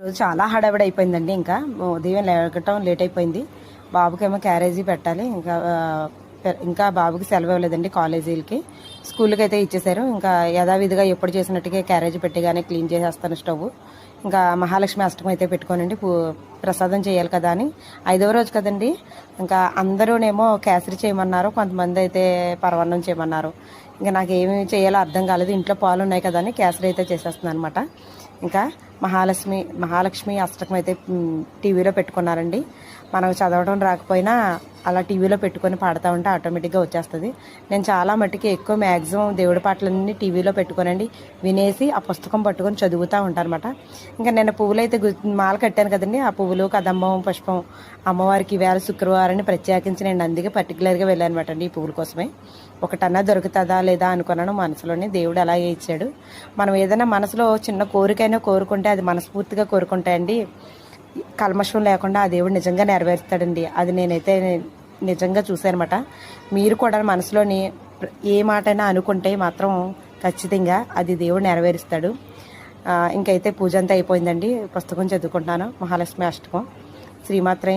ఈరోజు చాలా హడావిడి అయిపోయిందండి ఇంకా. ఉదయం లేకటం లేట్ అయిపోయింది బాబుకేమో క్యారేజీ పెట్టాలి. ఇంకా ఇంకా బాబుకి సెలవు ఇవ్వలేదండి కాలేజీలకి. స్కూల్కి అయితే ఇచ్చేసారు. ఇంకా యథావిధిగా ఎప్పుడు చేసినట్టుగా క్యారేజ్ పెట్టిగానే క్లీన్ చేసేస్తాను స్టవ్. ఇంకా మహాలక్ష్మి అష్టకం అయితే పెట్టుకోనండి. పూ ప్రసాదం చేయాలి కదా అని. ఐదవ రోజు కదండి. ఇంకా అందరూనేమో కేసరి చేయమన్నారు. కొంతమంది అయితే పరవన్నం చేయమన్నారు. ఇంకా నాకు ఏమి చేయాలో అర్థం కాలేదు. ఇంట్లో పాలు ఉన్నాయి కదా అని కేసరి అయితే చేసేస్తున్నాను అనమాట ఇంకా మహాలక్ష్మి మహాలక్ష్మి అష్టకం అయితే టీవీలో పెట్టుకున్నారండి. మనకు చదవడం రాకపోయినా అలా టీవీలో పెట్టుకొని పాడుతూ ఉంటే ఆటోమేటిక్గా వచ్చేస్తుంది. నేను చాలా మట్టుకి ఎక్కువ మ్యాక్సిమం దేవుడి పాటలన్నీ టీవీలో పెట్టుకోనండి. వినేసి ఆ పుస్తకం పట్టుకొని చదువుతూ ఉంటాను ఇంకా నేను పువ్వులు అయితే మాల కట్టాను కదండి. ఆ పువ్వులు కదంబం పుష్పం అమ్మవారికి వేళ శుక్రవారాన్ని ప్రత్యేకించి నేను అందుకే పర్టికులర్గా వెళ్ళానమాట అండి ఈ పువ్వుల కోసమే. ఒకటన్నా దొరుకుతుందా లేదా అనుకున్నాను మనసులోనే దేవుడు అలాగే ఇచ్చాడు. మనం ఏదైనా మనసులో చిన్న కోరికైనా కోరుకుంటే అది మనస్ఫూర్తిగా కోరుకుంటాయండి. కల్మషం లేకుండా ఆ దేవుడు నిజంగా నెరవేరుస్తాడండి అది నేనైతే నిజంగా చూశానమాట. మీరు కూడా మనసులోని ఏ మాటైనా అనుకుంటే మాత్రం ఖచ్చితంగా అది దేవుడు నెరవేరుస్తాడు. ఇంకైతే పూజ అంతా అయిపోయిందండి. పుస్తకం చదువుకుంటున్నాను. మహాలక్ష్మి అష్టకం. శ్రీమాత్రే